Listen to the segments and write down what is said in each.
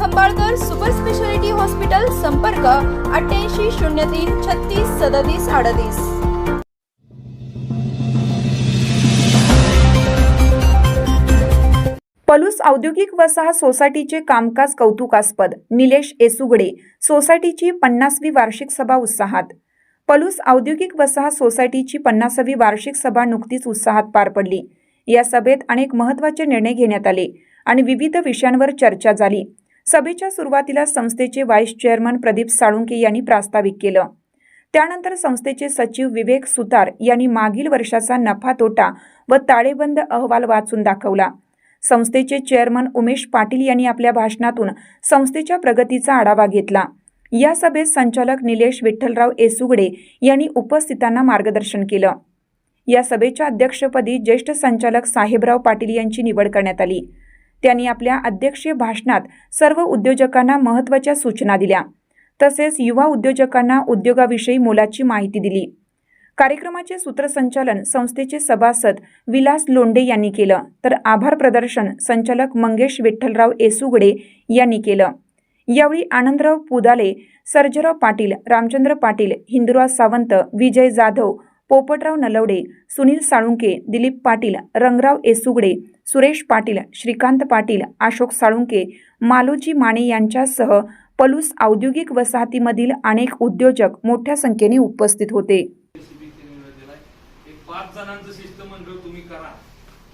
Khambalkar super speciality hospital संपर्क अठ्ठ्याऐंशी शून्य तीन छत्तीस सदतीस अडतीस. पलूस औद्योगिक वसाहत सोसायटीचे कामकाज कौतुकास्पद. निलेश एसुगडे सोसायटीची पन्नासवी वार्षिक सभा उत्साहात. पलूस औद्योगिक वसाहत सोसायटीची पन्नासावी वार्षिक सभा नुकतीच उत्साहात पार पडली. या सभेत अनेक महत्त्वाचे निर्णय घेण्यात आले आणि विविध विषयांवर चर्चा झाली. सभेच्या सुरुवातीला संस्थेचे व्हाईस चेअरमन प्रदीप साळुंके यांनी प्रास्ताविक केलं. त्यानंतर संस्थेचे सचिव विवेक सुतार यांनी मागील वर्षाचा नफा तोटा व ताळेबंद अहवाल वाचून दाखवला. संस्थेचे चेअरमन उमेश पाटील यांनी आपल्या भाषणातून संस्थेच्या प्रगतीचा आढावा घेतला. या सभेत संचालक निलेश विठ्ठलराव एसुगडे यांनी उपस्थितांना मार्गदर्शन केलं. या सभेच्या अध्यक्षपदी ज्येष्ठ संचालक साहेबराव पाटील यांची निवड करण्यात आली. त्यांनी आपल्या अध्यक्षीय भाषणात सर्व उद्योजकांना महत्त्वाच्या सूचना दिल्या. तसेच युवा उद्योजकांना उद्योगाविषयी मोलाची माहिती दिली. कार्यक्रमाचे सूत्रसंचालन संस्थेचे सभासद विलास लोंडे यांनी केलं. तर आभार प्रदर्शन संचालक मंगेश विठ्ठलराव एसुगडे यांनी केलं. यावेळी आनंदराव पुदाले सर्जराव पाटील रामचंद्र पाटील हिंदुराव सावंत विजय जाधव पोपटराव नलवडे सुनील साळुंके दिलीप पाटील रंगराव एसुगडे सुरेश पाटील श्रीकांत पाटील अशोक साळुंके मालोजी माने यांच्यासह पलूस औद्योगिक वसाहतीमधील अनेक उद्योजक मोठ्या संख्येने उपस्थित होते. पाच जणांचं शिष्टमंडळ तुम्ही करा.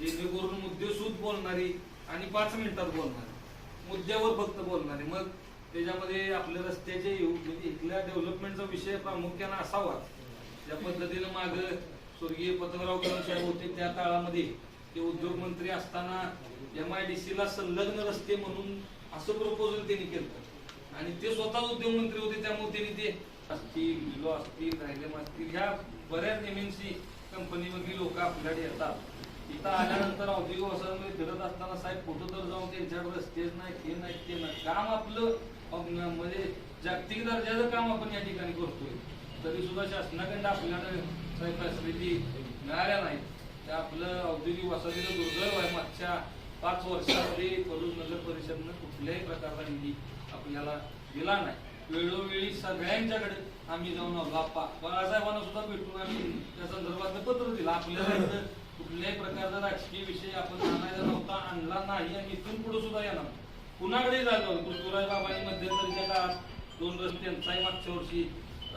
जेणेकरून मुद्देसूद बोलणारी आणि पाच मिनिटात बोलणारी. मुद्द्यावर फक्त बोलणारी. मग त्याच्यामध्ये आपल्या रस्त्याचे म्हणजे इथल्या डेव्हलपमेंटचा विषय प्रामुख्याने असावा. ज्या पद्धतीनं माग स्वर्गीय पतंगराव कदम साहेब होते त्या काळामध्ये ते उद्योग मंत्री असताना एम आय डी ला संलग्न रस्ते म्हणून असं प्रपोजल त्यांनी केलं आणि ते स्वतः उद्योगमंत्री होते त्यामुळे त्यांनी ते असतील लिलो असतील रायलेम असतील ह्या बऱ्याच एमएनसी कंपनीमधली लोक आपल्याकडे येतात. इथं आल्यानंतर औद्योगिक वसाहतीमध्ये फिरत असताना साहेब कुठं तर जाऊन त्यांच्याकडे रस्तेच नाही हे नाही ते नाही. काम आपलं म्हणजे जागतिक दर्जाचं काम आपण या ठिकाणी करतोय. तरी सुद्धा शासनाकडे आपल्याला काही फॅसिलिटी मिळाल्या नाहीत. ते आपलं औद्योगिक वसाहतीचं दुर्दैव आहे. मागच्या पाच वर्षामध्ये पलूस नगर परिषदनं कुठल्याही प्रकारचा निधी आपल्याला दिला नाही. वेळोवेळी सगळ्यांच्याकडे आम्ही जाऊन आलो. बाप्पा बाळासाहेबांना सुद्धा भेटून आम्ही त्या संदर्भात पत्र दिलं. आपल्याला इथं कुठल्याही प्रकारचा राजकीय विषय आपण आणायचा नव्हता आणला नाही आणि इथून पुढे सुद्धा येणार कुणाकडे झालं पृथ्वीराज बाबांनी मध्यंतरीच्या काळात दोन रस्ते त्यांचाही मागच्या वर्षी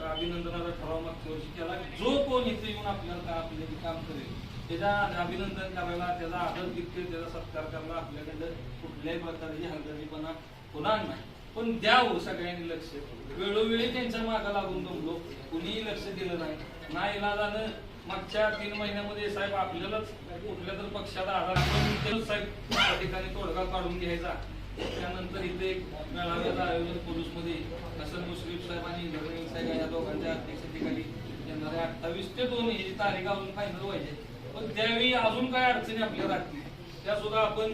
अभिनंदनाचा ठराव मागच्या वर्षी केला. जो कोण इथे येऊन आपल्याला का आपल्याला काम करेल त्याचा अभिनंदन करायला त्याचा आदर किती त्याचा सत्कार करायला आपल्याकडं कुठल्याही प्रकारची हलगर्जीपणा होणार नाही. पण द्यावं सगळ्यांनी लक्ष वेळोवेळी त्यांच्या मागा लागून जमलो कुणीही लक्ष दिलं नाही. नाही इलाजानं मागच्या तीन महिन्यामध्ये साहेब आपल्यालाच कुठल्या तर पक्षाला आधार करून साहेब त्या ठिकाणी तोडगा काढून घ्यायचा. त्यानंतर इथे एक मेळाव्याचं आयोजन पोलीसमध्ये हसन मुश्रीफ साहेब आणि धर्मेंद्र साहेब या दोघांच्या अध्यक्षतेखाली येणारे अठ्ठावीस ते दोन ही तारीख अजून फायनल व्हायचे पण त्यावेळी अजून काय अडचणी आपल्या राहतील त्या सुद्धा आपण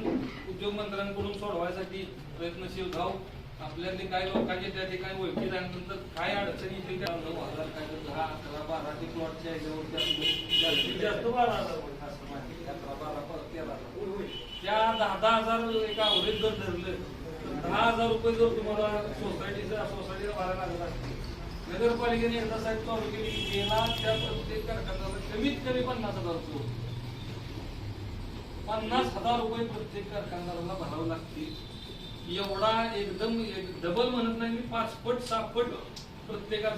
उद्योग मंत्र्यांकडून सोडवायसाठी प्रयत्नशील राहू आपल्यातले काही लोकांचे त्या ठिकाणी ओळखी झाल्यानंतर काय अडचणी येतील त्या नऊ हजार काय दहा अकरा बारा ते प्लॉटच्या जास्तीत जास्त बारा हजार. अकरा बारा तेरा. त्या दहा दहा हजार एक अवरेज जर धरलं तर दहा हजार रुपये जर तुम्हाला सोसायटीचा सोसायटीला भाडं लागत असतील नगरपालिकेने एकदा साहेब चालू केली? गेला त्या प्रत्येक कारखान्याला कमीत कमी पन्नास हजार रुपये. पन्नास हजार रुपये प्रत्येक कारखानदाराला भरावे लागतील. एवढा एकदम डबल म्हणत नाही मी पाच पट सहा पट प्रत्येकाचा